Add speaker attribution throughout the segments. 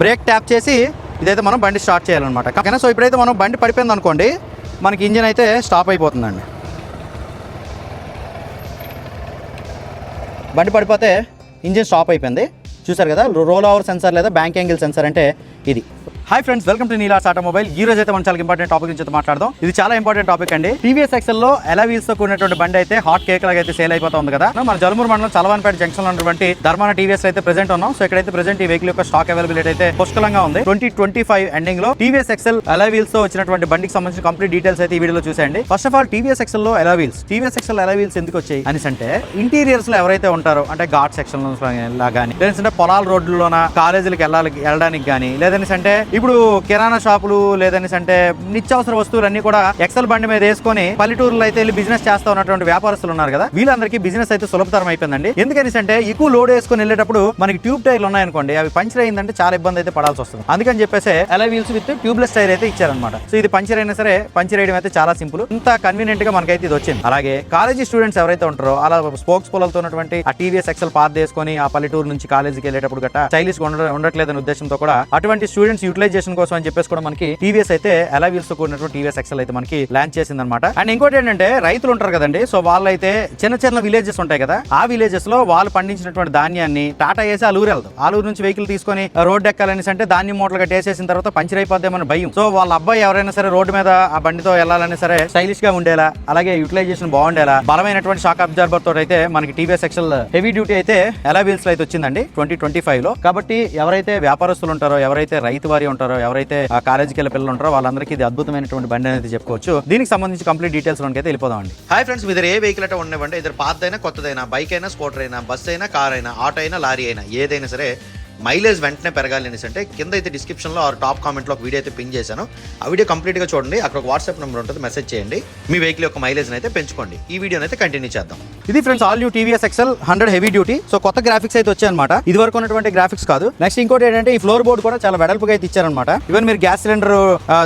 Speaker 1: Break tap చేసి ఇదైతే మనం బండి స్టార్ట్ చేయాలన్నమాట. ఓకేనా? సో ఇప్పుడైతే మనం బండి పడిపోయింది అనుకోండి మనకి ఇంజిన్ అయితే స్టాప్ అయిపోతుందండి. బండి పడిపోతే ఇంజిన్ స్టాప్ అయిపోయింది. చూసారు కదా రోల్ ఓవర్ సెన్సార్ లేదా బ్యాంక్ యాంగిల్ సెన్సార్ అంటే ఇది. Hi friends welcome to Neela's automobile ఈ రోజు అయితే మనం చాలా ఇంపార్టెంట్ టాపిక్ నుంచి మాట్లాడదాం. ఇది చాలా ఇంపార్టెంట్ టాపిక్ అండి. టీవీఎస్ ఎక్సెల్లో ఎలా వీల్స్తో కూడినటువంటి బండి అయితే హాట్ కేక్ లాగా అయితే సేల్ అయిపోతుంది కదా. మన జలమూరు మండలం చలవాన్పేట జంక్షన్లో ఉన్నటువంటి ధర్మాన టీవీఎస్ అయితే ప్రెసెంట్ ఉన్నాం. సో ఇక్కడైతే ప్రెసెంట్ ఈ వెహికల్ యొక్క స్టాక్ అవైలబిలిటీ అయితే పుష్కలంగా ఉంది. ట్వంటీ ట్వంటీ ఫైవ్ ఎండింగ్లో టీవీఎస్ ఎక్సెల్ ఎలా వీల్స్తో వచ్చినటువంటి బండికి సంబంధించిన కంప్లీట్ డీటెయిల్స్ అయితే ఈ వీడియోలో చూసేయండి. First of all TVS ఎక్సెల్లో alloy wheels TVS XL alloy wheels ఎందుకు వచ్చాయి అనేసి అంటే ఇంటీరియర్స్లో ఎవరైతే ఉంటారో అంటే ఘాట్ సెక్షన్లో కానీ లేదంటే పొలాల రోడ్లలోన కాలేజీలకు వెళ్ళాలి వెళ్ళడానికి కానీ లేదనేసి అంటే ఇప్పుడు కిరాణా షాపులు లేదనేసి అంటే నిత్యావసర వస్తువులు అన్ని కూడా ఎక్సెల్ బండి మీద వేసుకొని పల్లెటూరులో అయితే వెళ్ళి బిజినెస్ చేస్తా ఉన్నటువంటి వ్యాపారస్తులు ఉన్నారు కదా. వీళ్ళందరికీ బిజినెస్ అయితే సులభతరం అయిపోయిందండి. ఎందుకనేసి అంటే ఎక్కువ లోడ్ వేసుకొని వెళ్ళేటప్పుడు మనకి ట్యూబ్ టైర్లు ఉన్నాయనుకోండి అవి పంచర్ అయిందంటే చాలా ఇబ్బంది అయితే పడాల్సి వస్తుంది. అందుకని చెప్పేసి ఎలా వీల్స్ విత్ ట్యూబ్లెస్ టైర్ అయితే ఇచ్చారనమాట సో ఇది పంచర్ అయినా సరే పంచర్ వేయడం అయితే చాలా సింపుల్. ఇంత కన్వీనియంట్గా మనకైతే ఇది వచ్చింది. అలాగే కాలేజీ స్టూడెంట్స్ ఎవరైతే ఉంటారో అలా స్పోక్స్ పొలతో ఉన్నటువంటి ఆ టీవీఎస్ ఎక్సెల్ పాత్ చేసుకొని ఆ పల్లెటూరు నుంచి కాలేజీకి వెళ్ళేటప్పుడు గట్రా స్టైలిష్ ఉండట్లేదనే ఉద్దేశంతో కూడా అటువంటి స్టూడెంట్స్ స్టెబిలైజేషన్ కోసం అని చెప్పేసి కూడా మనకి టీవీఎస్ అయితే ఎలా వీల్స్ కూడినటువంటి టీవీఎస్ ఎక్సెల్ అయితే మనకి లాంచ్ చేసింది అనమాట అండ్ ఇంకోటి ఏంటంటే రైతులు ఉంటారు కదండి సో వాళ్ళైతే చిన్న చిన్న విలేజెస్ ఉంటాయి కదా ఆ విలేజెస్లో వాళ్ళు పండించినటువంటి ధాన్యాన్ని టాటా వేసి ఆలూరు వెళ్తాం ఆలూరు నుంచి వెహికల్ తీసుకొని రోడ్ ఎక్కాలనేసి అంటే ధాన్యం మూటలు కట్టేసేసిన తర్వాత పంచర్ అయిపోద్దామని భయం. సో వాళ్ళ అబ్బాయి ఎవరైనా సరే రోడ్డు మీద ఆ బండితో వెళ్ళాలని సరే స్టైలిష్గా ఉండేలా అలాగే యూటిలైజేషన్ బాగుండేలా బలమైనటువంటి షాక్ అబ్జర్బర్ తోటి అయితే మనకి టీవీఎస్ ఎక్సెల్ హెవీ డ్యూటీ అయితే ఎలా వీల్స్ అయితే వచ్చిందండి ట్వంటీ ట్వంటీ ఫైవ్లో. కాబట్టి ఎవరైతే వ్యాపారస్తులు ఉంటారో ఎవరైతే రైతు వారి ఉంటారో ఎవరైతే ఆ కాలేజీకి వెళ్ళే పిల్లలు ఉంటారో వాళ్ళందరికీ ఇది అద్భుతమైనటువంటి బండి అనేది చెప్పుకోవచ్చు. దీనికి సంబంధించి కంప్లీట్ డీటెయిల్స్లోకి అయితే వెళ్ళిపోదామండి హాయ్ ఫ్రెండ్స్ మీ దగ్గర ఏ వెహికల్ అయితే ఉండవండి. ఇద్దరు పాతదైనా కొత్తదైనా బైక్ అయినా స్కూటర్ అయినా బస్ అయినా కార్ అయినా ఆటో అయినా లారీ అయినా ఏదైనా సరే మైలేజ్ వెంటనే పెరగాలి అనేసి అంటే కింద అయితే డిస్క్రిప్షన్లో ఆర్ టాప్ కామెంట్లో ఒక వీడియో అయితే పిన్ చేశాను. ఆ వీడియో కంప్లీట్గా చూడండి. అక్కడ ఒక వాట్సాప్ నెంబర్ ఉంటుంది. మెసేజ్ చేయండి. మీ వెహికల్ యొక్క మైలేజ్ అయితే పెంచుకోండి. ఈ వీడియోని అయితే కంటిన్యూ చేద్దాం. ఇది friends all new TVS XL hundred heavy duty so కొత్త గ్రాఫిక్స్ అయితే వచ్చాయన్నమాట. ఇది వరకు ఉన్నటువంటి గ్రాఫిక్స్ కాదు. నెక్స్ట్ ఇంకోటి ఏంటంటే ఈ ఫ్లోర్ బోర్డ్ కూడా చాలా వెడల్పుగా అయితే ఇచ్చారనమాట ఈవెన్ మీరు గ్యాస్ సిలిండర్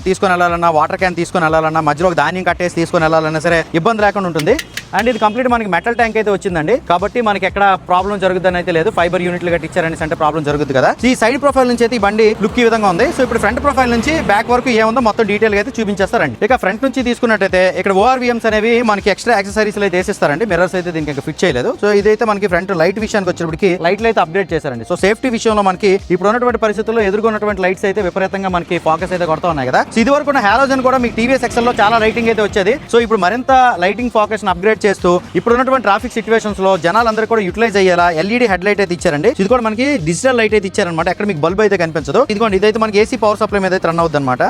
Speaker 1: తీసుకొని వెళ్ళాలన్నా వాటర్ క్యాన్ తీసుకొని వెళ్ళాలన్నా మధ్యలో ఒక ధాన్యం కట్టేసి తీసుకొని వెళ్ళాలన్నా సరే ఇబ్బంది లేకుండా ఉంటుంది. అండ్ ఇది కంప్లీట్ మనకి మెటల్ ట్యాంక్ అయితే వచ్చిందండి. కాబట్టి మనకి ఎక్కడ ప్రాబ్లం జరుగుతుందని అయితే లేదు. ఫైబర్ యూనిట్లు గట్టి ఇచ్చారని అంటే ప్రాబ్లం జరుగుతుంది కదా. ఈ సైడ్ ప్రొఫైల్ నుంచి అయితే ఈ బండి లుక్ ఈ విధంగా ఉంది. సో ఇప్పుడు ఫ్రంట్ ప్రొఫైల్ నుంచి బ్యాక్ వరకు ఏముందో మొత్తం డీటెయిల్ అయితే చూపించేస్తారండి. ఇక ఫ్రంట్ నుంచి తీసుకున్నట్టయితే ఇక్కడ ఓఆర్వీఎంస్ అనేవి మనకి ఎక్స్ట్రా యాక్సెసరీస్ అయితే వేసిస్తారండి. మిర్రర్స్ అయితే దీనికి ఇంకా ఫిట్ చేయలేదు. సో ఇదైతే మనకి ఫ్రంట్ లైట్ విషయానికి వచ్చినప్పటికి లైట్లు అయితే అప్డేట్ చేశారండి. సో సేఫ్టీ విషయంలో మనకి ఇప్పుడు ఉన్నటువంటి పరిస్థితుల్లో ఎదుర్కొన్నటువంటి లైట్స్ అయితే విపరీతంగా మనకి ఫోకస్ అయితే కొడతా ఉన్నాయి కదా. సో ఇది వరకు ఉన్న హాలోజన్ కూడా మీకు టీవీఎస్ ఎక్సెల్లో చాలా లైటింగ్ అయితే వచ్చేది. సో ఇప్పుడు మరింత లైటింగ్ ఫోకస్ అప్గ్రేడ్ చేస్తూ ఇప్పుడు ఉన్నటువంటి ట్రాఫిక్ సిచ్యువేషన్స్లో జనాలందరూ కూడా యూటిలైజ్ అయ్యేలా ఎల్ఈడి హెడ్ లైట్ అయితే ఇచ్చారండి. ఇది కూడా మనకి డిజిటల్ లైట్ అయితే ఇచ్చారనమాట ఎక్కడ మీకు బల్బ్ అయితే కనిపించదు. ఇదిగోండి ఇదైతే మనకి ఏసీ పవర్ సప్లై మీద అయితే రన్ అవుతుంది అనమాట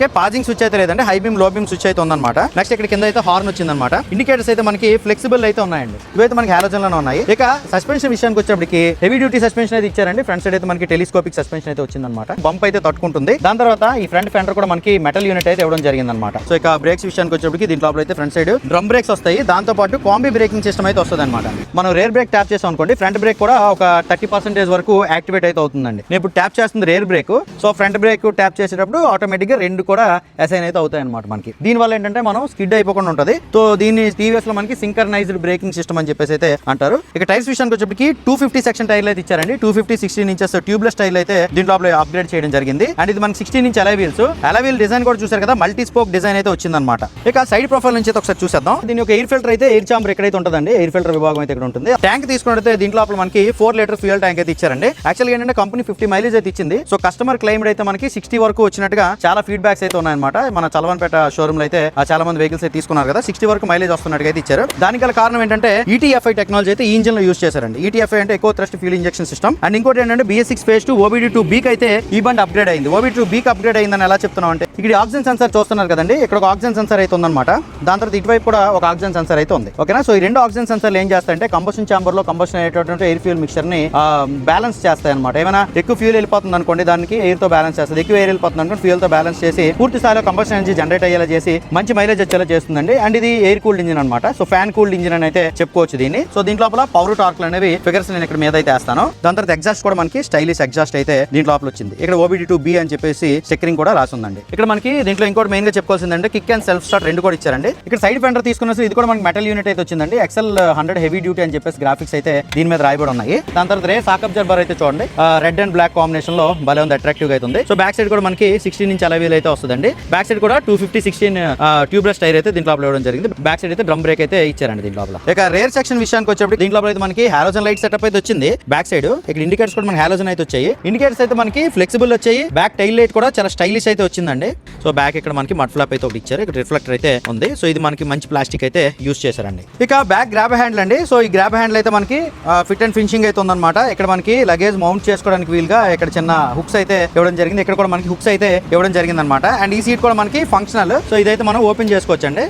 Speaker 1: ఓకే పాజింగ్ స్విచ్ అయితే లేదంటే హై బీమ్లో బీమ్ స్విచ్ అయితే ఉందన్నమాట. నెక్స్ట్ ఇక్కడ కింద అయితే హార్న్ వచ్చిందన్నమాట. ఇండికేటర్స్ అయితే మనకి ఫ్లెక్సిబుల్ అయితే ఉన్నాయండి. ఇవైతే మనకి హాలోజన్లో ఉన్నాయి. ఇక సస్పెన్షన్ విషయానికి వచ్చేప్పటికి హెవీ డ్యూటీ సస్పెన్షన్ అయితే ఇచ్చారండి. ఫ్రంట్ సైడ్ అయితే మనకి టెలిస్కోపిక్ సస్పెన్షన్ అయితే వచ్చిందన్నమాట. బంప్ అయితే తట్టుకుంటుంది. దాని తర్వాత ఈ ఫ్రంట్ ఫెండర్ కూడా మనకి మెటల్ యూనిట్ అయితే ఇవ్వడం జరిగిందన్నమాట. సో ఇక బ్రేక్స్ విషయానికి వచ్చేప్పటికి దీంట్లో అయితే ఫ్రంట్ సైడ్ డ్రమ్ బ్రేక్స్ వస్తాయి. దాంతో పాటు కాంబీ బ్రేకింగ్ సిస్టమ్ అయితే వస్తుంది అనమాట మనం రేర్ బ్రేక్ ట్యాప్ చేసాం అనుకోండి ఫ్రంట్ బ్రేక్ కూడా ఒక థర్టీ పర్సెంటేజ్ వరకు యాక్టివేట్ అయితే అవుతుందండి. నేను ఇప్పుడు ట్యాప్ చేస్తుంది rear brake so front brake tap చేసేటప్పుడు ఆటోమేటిక్గా రెండు కూడా అసైన్ అయితే అవుతాయి అనమాట మనకి. దీనివల్ల ఏంటంటే మనం స్కిడ్ అయిపోకుండా ఉంటుంది. సో దీన్ని టీవీఎస్లో మనకి సింకర్నైజ్డ్ బ్రేకింగ్ సిస్టమ్ అని చెప్పేసి అయితే అంటారు. ఇక టైర్స్ విషయానికి వచ్చేప్పటికి టూ ఫిఫ్టీ సెక్షన్ టైర్లు అయితే ఇచ్చారండి. Two fifty sixteen inches tubeless టైర్లు అయితే దీంట్లో అప్గ్రేడ్ చేయడం జరిగింది. అండ్ ఇది మనకి sixteen inch alloy wheels alloy wheel design కూడా చూసారు కదా మల్టీ స్పోక్ డిజైన్ అయితే వచ్చిందన్నమాట. ఇక సైడ్ ప్రొఫైల్ నుంచి అయితే ఒకసారి చూసేద్దాం. దీని ఒక ఎయిర్ ఫిల్టర్ అయితే ఎయిర్ చాంబర్ ఎక్కడైతే ఉంటుందండి ఎయిర్ ఫిల్టర్ విభాగం అయితే ఇక్కడ ఉంటుంది. ట్యాంక్ తీసుకున్నట్లయితే దీంట్లో మనకి ఫోర్ లీటర్ ఫ్యూయల్ ట్యాంక్ అయితే ఇచ్చారండి. యాక్చువల్గా ఏంటంటే కంపెనీ ఫిఫ్టీ మైలేజ్ అయితే ఇచ్చింది. సో కస్టమర్ క్లైమ్ అయితే మనకి సిక్స్టీ వరకు వచ్చినట్టుగా చాలా ఫీడ్బ్యాక్స్ అయితే ఉన్నాయన్నమాట. మన చలవన్పేట షోరూమ్లో అయితే చాలా మంది వెహికల్స్ అయితే తీసుకున్నారు కదా. సిక్స్టీ వరకు మైలేజ్ వస్తున్నట్టుగా అయితే ఇచ్చారు. దానికి గల కారణం ఏంటంటే ఈటీఎఫ్ఐ టెక్నాలజీ అయితే ఈ ఇంజిన్లో యూస్ చేశారండి. ఈటీఎఫ్ఐ అంటే ఎక్కువ thrust fuel injection system and ఇంకోటి ఏంటంటే BS six phase two OBD two B అయితే ఈ బండి అప్గ్రేడ్ అయింది. ఓబిడి టూ బీక్ అప్గ్రేడ్ అయిందని ఎలా చెప్తున్నాం అంటే ఇక్కడ ఆక్సిజన్ సెన్సర్ చూస్తున్నారు కదండి. ఇక్కడ ఒక ఆక్సిజన్ సెన్సర్ అయితే ఉందన్నమాట. దాని తర్వాత ఇటువైపు కూడా ఒక ఆక్సిజన్ సెన్సర్ అయితే ఉంది. ఓకేనా సో ఈ రెండు ఆక్సిజన్ సెన్సర్లు ఏం చేస్తాయంటే కంబషన్ ఛాంబర్లో కంబషన్ అయ్యేటటువంటి ఎయిర్ ఫ్యూల్ మిక్చర్ని బ్యాలెన్స్ చేస్తాయి అనమాట ఏమైనా ఎక్కువ ఫ్యూల్ వెళ్ళిపోతుంది అనుకోండి దానికి ఎయిర్తో బ్యాలెన్స్ చేస్తుంది. ఎక్కువ ఎయిర్ వెళ్ళిపోతుంది అనుకోండి ఫ్యూల్తో బ్యాలెన్స్ చేసి చేసి పూర్తి స్థాయిలో కంబషన్ ఎనర్జీ జనరేట్ అయ్యేలా చేసి మంచి మైలేజ్ వచ్చేలా చేస్తుందండి. అండ్ ఇది ఎయిర్ కూల్డ్ ఇంజిన్ అనమాట సో ఫ్యాన్ కూల్డ్ ఇంజిన్ అని అయితే చెప్పుకోవచ్చు దీన్ని. సో దీంట్లో లోపల పవర్ టార్క్లు అనేవి ఫిగర్స్ నేను ఇక్కడ మీద అయితే వేస్తాను. దాని తర్వాత ఎగ్జాస్ట్ కూడా మనకి స్టైలిష్ ఎగ్జాస్ట్ అయితే దీంట్లో లోపల వచ్చింది. ఇక్కడ ఓబిడి టూ బి అని చెప్పేసి స్టిక్కరింగ్ కూడా రాసి ఉందండి ఇక్కడ మనకి దీంట్లో ఇంకోటి మెయిన్గా చెప్పుకోవాల్సిందంటే కిక్ అండ్ సెల్ఫ్ స్టార్ట్ రెండు కూడా ఇచ్చారండి. ఇక్కడ సైడ్ ఫెండర్ తీసుకున్న ఇది కూడా మనకి మెటల్ యూనిట్ అయితే వచ్చిందండి. ఎక్సెల్ హండ్రెడ్ హెవీ డ్యూటీ అని చెప్పేసి గ్రాఫిక్స్ అయితే దీని మీద రాయబడి ఉన్నాయి. దాని తర్వాత రే సాక్ అబ్జర్వర్ అయితే చూడండి. రెడ్ అండ్ బ్లాక్ కాంబినేషన్లో భలే ఉంది అట్రాక్టివ్ అయితే ఉంది. సో బ్యాక్ సైడ్ కూడా మనకి సిక్స్టీన్ ఇంచ్ అలవీల్ అయితే వస్తుందండి. బ్యాక్ సైడ్ కూడా two fifty sixteen tubeless tyre అయితే దీంట్లో ఇవ్వడం జరిగింది. బ్యాక్ సైడ్ అయితే డ్రమ్ బ్రేక్ అయితే ఇచ్చారండి దీంట్లో ఇక రేర్ సెక్షన్ విషయానికి వచ్చేప్పుడు దీంట్లో అయితే మనకి హాలోజన్ లైట్ సెటప్ అయితే వచ్చింది. బ్యాక్ సైడ్ ఇక్కడ ఇండికేటర్స్ కూడా మనకి హాలోజన్ అయితే వచ్చాయి. ఇండికేటర్స్ అయితే మనకి ఫ్లెక్సిబుల్ వచ్చాయి. బ్యాక్ టైల్ లైట్ కూడా చాలా స్టైలిష్ అయితే వచ్చిందండి. సో బ్యాక్ ఇక్కడ మనకి మడ్ ఫ్లాప్ అయితే ఒకటి ఇచ్చారు. ఇక్కడ రిఫ్లెక్టర్ అయితే ఉంది. సో ఇది మనకి మంచి ప్లాస్టిక్ అయితే యూస్ చేశారండి. ఇక బ్యాక్ గ్రాబ్ హ్యాండ్ అండి. సో ఈ గ్రాబ్ హ్యాండ్ అయితే మనకి ఫిట్ అండ్ ఫినిషింగ్ అయితే ఉందన్నమాట. ఇక్కడ మనకి లగేజ్ మౌంట్ చేసుకోవడానికి వీలుగా ఇక్కడ చిన్న హుక్స్ అయితే ఇవ్వడం జరిగింది. ఇక్కడ కూడా మనకి హుక్స్ అయితే ఇవ్వడం జరిగింది అనమాట అండ్ ఈ సీట్ కూడా మనకి ఫంక్షనల్ సో ఇదైతే మనం ఓపెన్ చేసుకోవచ్చండి.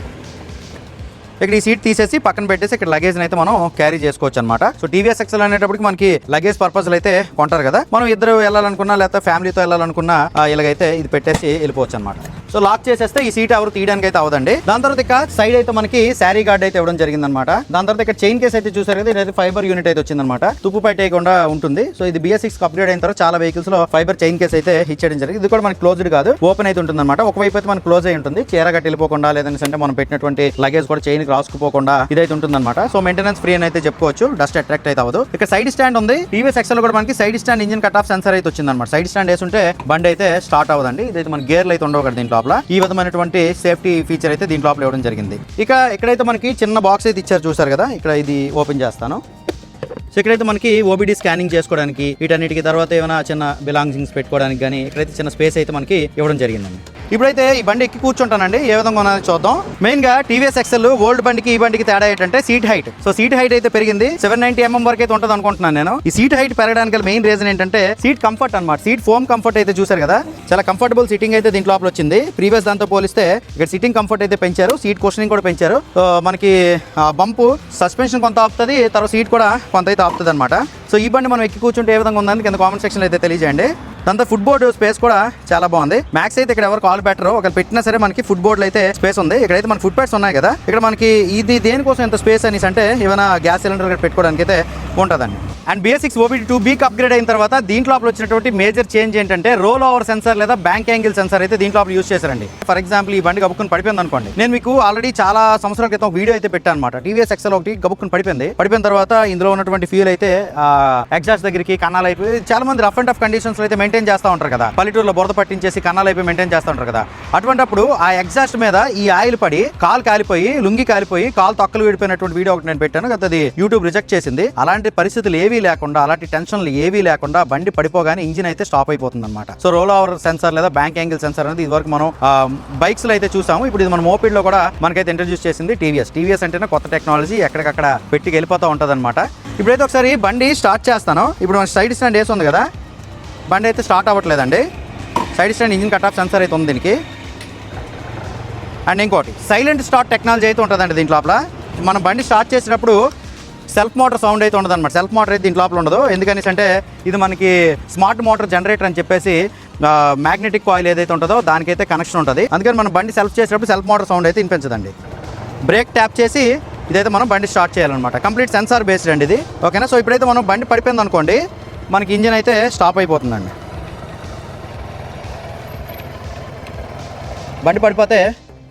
Speaker 1: ఇక్కడ ఈ సీట్ తీసేసి పక్కన పెట్టేసి ఇక్కడ లగేజ్ అయితే మనం క్యారీ చేసుకోవచ్చు అనమాట సో టీవీఎస్ ఎక్సెల్ అనేటప్పటికి మనకి లగేజ్ పర్పస్ అయితే కొంటారు కదా. మనం ఇద్దరు వెళ్ళాలనుకున్నా లేకపోతే ఫ్యామిలీతో వెళ్ళాలనుకున్నా ఇలాగైతే ఇది పెట్టేసి వెళ్ళిపోవచ్చు అనమాట సో లాక్ చేసేస్తే ఈ సీట్ ఎవరు తీయడానికి అయితే అవదండి దాని తర్వాత ఇక సైడ్ అయితే మనకి శారీ గార్డ్ అయితే ఇవ్వడం జరిగింది అనమాట దాని తర్వాత ఇక్కడ చైన్ కేస్ అయితే చూసారు కదా ఇదైతే ఫైబర్ యూనిట్ అయితే వచ్చింది అనమాట తుప్పు పట్టేయకుండా ఉంటుంది. సో ఇది బిఎస్ సిక్స్ అప్గ్రేడ్ అయిన తర్వాత చాలా వెహికల్స్లో ఫైబర్ చైన్ కేస్ అయితే ఇచ్చేయడం జరిగింది. ఇది కూడా మనకి క్లోజ్డ్ కాదు ఓపెన్ అయితే ఉంటుంది అనమాట ఒకవైపు అయితే మనకి క్లోజ్ అయి ఉంటుంది. చీర గట్టి వెళ్ళిపోకుండా లేదంటే అంటే మనం పెట్టినటువంటి లగేజ్ కూడా చైన్ రాసుకుపోకుండా ఇదైతే ఉంటుంది అనమాట సో మెయింటెనెన్స్ ఫ్రీ అని అయితే చెప్పుకోవచ్చు. డస్ట్ అట్రాక్ట్ అయితే అవ్వదు. ఇక్కడ సైడ్ స్టాండ్ ఉంది. టీవీఎస్ ఎక్సెల్ కూడా మనకి side stand engine cut off sensor అయితే వచ్చింది అనమాట సైడ్ స్టాండ్ వేసుంటే బండి అయితే స్టార్ట్ అవ్వదండి. ఇదైతే మన గేర్లు అయితే ఉండవు కదా దీంట్లో. లోపల ఈ విధమైనటువంటి సేఫ్టీ ఫీచర్ అయితే దీని లోపల ఇవ్వడం జరిగింది. ఇక ఇక్కడైతే మనకి చిన్న బాక్స్ అయితే ఇచ్చారు చూసారు కదా ఇక్కడ ఇది ఓపెన్ చేస్తాను. సో ఇక్కడైతే మనకి ఓబిడి స్కానింగ్ చేసుకోవడానికి వీటన్నిటికి తర్వాత ఏమైనా చిన్న బిలాంగింగ్స్ పెట్టుకోవడానికి కానీ ఇక్కడైతే చిన్న స్పేస్ అయితే మనకి ఇవ్వడం జరిగిందండి. ఇప్పుడైతే ఈ బండి ఎక్కి కూర్చుంటానండి ఏ విధంగా ఉన్నది చూద్దాం. మెయిన్గా టీవీఎస్ ఎక్సెల్ ఓల్డ్ బండికి ఈ బండికి తేడా ఏంటంటే seat height. So seat height అయితే పెరిగింది సెవెన్ నైన్టీ ఎంఎం వరకు అయితే ఉంటుంది అనుకుంటున్నాను నేను. ఈ సీట్ హైట్ పెరగడానికి మెయిన్ రీజన్ ఏంటంటే సీట్ కంఫర్ట్ అనమాట సీట్ ఫోమ్ కంఫర్ట్ అయితే చూసారు కదా చాలా కంఫర్టబుల్ సీటింగ్ అయితే దీంట్లో లోపల వచ్చింది. ప్రీవియస్ దాంతో పోలిస్తే ఇక్కడ సీటింగ్ కంఫర్ట్ అయితే పెంచారు సీట్ క్వశ్చనింగ్ కూడా పెంచారు. సో మనకి బంపు సస్పెన్షన్ కొంత ఆపుతుంది తర్వాత సీట్ కూడా కొంత అయితే ఆపుతుంది అనమాట సో ఈ బండి మనం ఎక్కి కూర్చుంటే ఏ విధంగా ఉందని కింద కామెంట్ సెక్షన్ అయితే తెలియజేయండి. దాంతో ఫుడ్ బోర్డు స్పేస్ కూడా చాలా బాగుంది. మ్యాక్స్ అయితే ఇక్కడ ఎవరు కాల్ పెట్టరు. ఒకరు పెట్టినా సరే మనకి ఫుడ్ బోర్డ్ అయితే స్పేస్ ఉంది. ఇక్కడైతే మన ఫుడ్ ప్యాడ్స్ ఉన్నాయి కదా. ఇక్కడ మనకి ఇది దేనికోసం ఎంత స్పేస్ అనేసి అంటే ఏమైనా గ్యాస్ సిలిండర్ ఇక్కడ పెట్టుకోవడానికి అయితే ఉంటుందండి. And basics OBD two B upgrade అయిన తర్వాత దీంట్లో లోపల వచ్చినటువంటి మేజర్ చేంజ్ ఏంటంటే రోల్ ఓవర్ సెన్సార్ లేదా బ్యాంక్ యాంగిల్ సెన్సార్ అయితే దీంట్లో లోపల యూస్ చేశారండి. ఫర్ ఎగ్జాంపుల్ ఈ బండి గబుక్కుని పడిపోయింది అనుకోండి. నేను మీకు ఆల్రెడీ చాలా సంవత్సరాల క్రితం వీడియో అయితే పెట్టాను అనమాట టీవీఎస్ ఎక్సెల్ ఒకటి గబుక్కుని పడిపోయింది. పడిపోయిన తర్వాత ఇందులో ఉన్నటువంటి ఫ్యూల్ అయితే ఎగ్జాస్ట్ దగ్గరికి కన్నాలు అయిపోయి చాలా మంది రఫ్ అండ్ టఫ్ కండిషన్స్ అయితే మెయింటైన్ చేస్తూ ఉంటారు కదా. పల్లెటూరులో బురద పట్టించేసి కన్నాలు మెయింటైన్ చేస్తూ ఉంటారు కదా. అటువంటిప్పుడు ఆ ఎగ్జాస్ట్ మీద ఈ ఆయిల్ పడి కాలు కాలిపోయి లుంగి కాలిపోయి కాలు తొక్కలు విడిపోయినటువంటి వీడియో ఒకటి నేను పెట్టాను. కదా అది యూట్యూబ్ రిజెక్ట్ చేసింది. అలాంటి పరిస్థితులు ఏవీ లేకుండా అలాంటి టెన్షన్లు ఏవీ లేకుండా బండి పడిపోగానే ఇంజిన్ అయితే స్టాప్ అయిపోతుంది అనమాట సో రోల్ ఓవర్ సెన్సార్ లేదా బ్యాంక్ యాంగిల్ సెన్సార్ అనేది ఇదివరకు మనం బైక్స్లో అయితే చూసాము. ఇప్పుడు ఇది మన మోపిడ్లో కూడా మనకైతే ఇంట్రడ్యూస్ చేసింది టీవీఎస్ టీవీఎస్ అంటేనే కొత్త టెక్నాలజీ ఎక్కడికక్కడ పెట్టి వెళ్ళిపోతూ ఉంటుంది అనమాట ఇప్పుడైతే ఒకసారి బండి స్టార్ట్ చేస్తాను. ఇప్పుడు మన సైడ్ స్టాండ్ వేసి ఉంది కదా. బండి అయితే start అవ్వట్లేదండి. Side stand engine cut off sensor అయితే ఉంది దీనికి. అండ్ ఇంకోటి సైలెంట్ స్టార్ట్ టెక్నాలజీ అయితే ఉంటుందండి దీంట్ లోపల. మనం బండి స్టార్ట్ చేసినప్పుడు సెల్ఫ్ మోటార్ సౌండ్ అయితే ఉండదు అనమాట సెల్ఫ్ మోటార్ అయితే దీంట్లో లోపల ఉండదు. ఎందుకనేసి అంటే ఇది మనకి స్మార్ట్ మోటార్ జనరేటర్ అని చెప్పేసి మ్యాగ్నెటిక్ కాయిల్ ఏదైతే ఉంటుందో దానికైతే కనెక్షన్ ఉంటుంది. అందుకని మనం బండి సెల్ఫ్ చేసినప్పుడు సెల్ఫ్ మోటార్ సౌండ్ అయితే వినిపించదండి. బ్రేక్ ట్యాప్ చేసి ఇదైతే మనం బండి స్టార్ట్ చేయాలన్నమాట. కంప్లీట్ సెన్సార్ బేస్డ్ అండి ఇది. ఓకేనా? సో ఇప్పుడైతే మనం బండి పడిపోయింది అనుకోండి మనకి ఇంజిన్ అయితే స్టాప్ అయిపోతుందండి. బండి పడిపోతే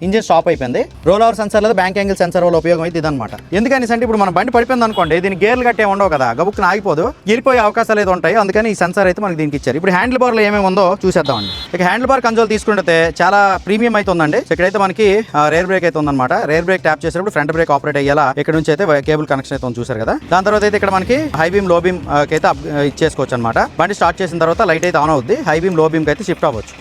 Speaker 1: ఇంజిన్ స్టాప్ అయిపోయింది. రోల్ ఓవర్ సెన్సార్ లేదా బ్యాంక్ యాంగిల్ సెన్సర్ వల్ల ఉపయోగం అయితే ఇదనమాట ఎందుకని అంటే ఇప్పుడు మన బండి పడిపోయింది అనుకోండి దీని గేర్లు గట్టే ఉండవు కదా గబుక్కున ఆగిపోదు గిరిపోయే అవకాశాలు అయితే ఉంటాయి. అందుకని ఈ సెన్సార్ అయితే మనకి దీనికి ఇచ్చారు. ఇప్పుడు హ్యాండిల్ బార్లో ఏమేమి ఉందో చూసేద్దామండి. ఇక హ్యాండిల్ బార్ కన్సోల్ తీసుకుంటే చాలా ప్రీమియం అయితే ఉందండి. ఇక్కడైతే మనకి రేర్ బ్రేక్ అయితే ఉందన్నమాట. రేర్ బ్రేక్ ట్యాప్ చేసినప్పుడు ఫ్రంట్ బ్రేక్ ఆపరేట్ అయ్యేలా ఇక్కడ నుంచి అయితే కేబుల్ కనెక్షన్ అయితే చూసారు కదా. దాని తర్వాత అయితే ఇక్కడ మనకి హై బీమ్లో బీమ్ అయితే ఇచ్చేసుకోవచ్చు అనమాట బండి స్టార్ట్ చేసిన తర్వాత లైట్ అయితే ఆన్ అవుద్ది. హై బీమ్లో బీమ్ అయితే షిఫ్ట్ అవ్వచ్చు.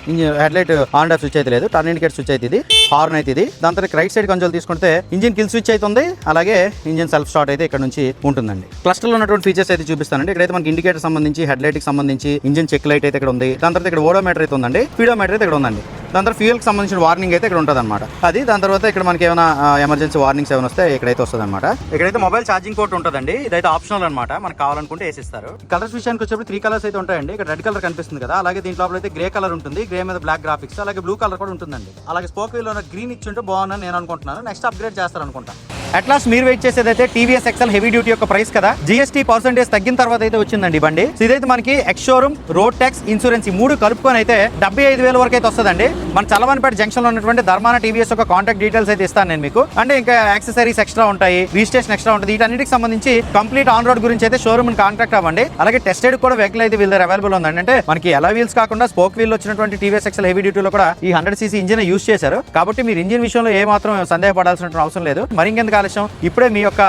Speaker 1: Head light on off switch అయితే లేదు. టర్న్ ఇండికేట్ స్విచ్ అయితే ఇది. హార్న్ అయితే ఇది. దాని తర్వాత రైట్ సైడ్ కన్సోల్ తీసుకుంటే ఇంజిన్ కిల్ స్విచ్ అయితే ఉంది అలాగే ఇంజిన్ సెల్ఫ్ స్టార్ట్ అయితే ఇక్కడ నుంచి ఉంటుందండి. క్లస్టర్లో ఉన్నటువంటి ఫీచర్స్ అయితే చూపిస్తానండి. ఇక్కడైతే మనకి ఇండికేటర్ సంబంధించి హెడ్ లైట్కి సంబంధించి ఇంజిన్ చెక్ లైట్ అయితే ఇక్కడ ఉంది. దాని తర్వాత ఇక్కడ ఓడోమీటర్ అయితే ఉందండి. స్పీడోమీటర్ అయితే ఇక్కడ ఉందండి. దాని తర్వాత ఫ్యూయల్కి సంబంధించిన వార్నింగ్ అయితే ఇక్కడ ఉంటుంది అనమాట అది దాని తర్వాత ఇక్కడ మనకి ఏమైనా ఎమర్జెన్సీ వార్నింగ్స్ ఏమైనా వస్తే ఇక్కడైతే వస్తుంది అనమాట ఇక్కడైతే మొబైల్ ఛార్జింగ్ పోర్ట్ ఉంటుందండి. ఇదైతే ఆప్షనల్ అనమాట మనకు కావాలనుకుంటే వేసిస్తారు. కలర్స్ విషయానికి వచ్చేప్పుడు త్రీ కలర్స్ అయితే ఉంటాయండి. ఇక్కడ రెడ్ కలర్ కనిపిస్తుంది కదా. అలాగే దీంట్లో అయితే గ్రే కలర్ ఉంటుంది. గ్రే మీద బ్లాక్ గ్రాఫిక్స్ అలాగే బ్లూ కలర్ కూడా ఉంటుందండి. అలాగే స్పోక్ వీల్ ఉన్న గ్రీన్ ఇచ్చి ఉంటే బాగుందని నేను అనుకుంటున్నాను. నెక్స్ట్ అప్గ్రేడ్ చేస్తారు అనుకుంటా అట్లాస్ మీరు వెయిట్ చేసేది అయితే టీవీఎస్ ఎక్సెల్ హెవీ డ్యూటీ యొక్క ప్రైస్ కదా. జిఎస్టీ పర్సెంటేజ్ తగ్గిన తర్వాత అయితే వచ్చిందండి బండి. ఇదైతే మనకి ex showroom road tax insurance ఈ మూడు కలుపుకొని అయితే డెబ్బై ఐదు వేల వరకు అయితే వస్తుందండి. మన చలవనిపేట జంక్షన్లో ఉన్నటువంటి ధర్మాన టీవీఎస్ యొక్క కాంటాక్ట్ డీటెయిల్స్ అయితే ఇస్తాను నేను మీకు. అంటే ఇంకా యాక్సెసరీస్ ఎక్స్ట్రా ఉంటాయి రిజిస్ట్రేషన్ ఎక్స్ట్రా ఉంటుంది. వీటన్నిటికి సంబంధించి కంప్లీట్ ఆన్ రోడ్ గురించి అయితే షోరూమ్ కాంటాక్ట్ అవ్వండి. అలాగే టెస్టెడ్ కూడా వెహికల్ అయితే వీళ్ళ అవైలబుల్ ఉందండి. అంటే మనకి ఎలా వీల్స్ కాకుండా స్పోక్ వీల్ వచ్చినటువంటి టీవీఎస్ ఎక్సెల్ హెవీ డ్యూటీలో కూడా ఈ హండ్రెడ్ సీసీ ఇంజిన్ యూస్ చేశారు. కాబట్టి మీరు ఇంజిన్ విషయంలో ఏ మాత్రం సందేహపడాల్సిన అవసరం లేదు. మరి ఇంకెందుకు ఆలస్యం? ఇప్పుడే మీ యొక్క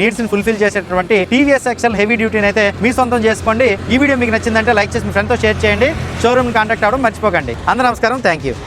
Speaker 1: నీడ్స్ని ఫుల్ఫిల్ చేసేటటువంటి టీవీఎస్ ఎక్సెల్ హెవీ డ్యూటీని అయితే మీ సొంతం చేసుకోండి. ఈ వీడియో మీకు నచ్చిందంటే లైక్ చేసి మీ ఫ్రెండ్తో షేర్ చేయండి. షోరూమ్ కాంటాక్ట్ అవ్వడం మర్చిపోకండి. అందరూ నమస్కారం. Thank you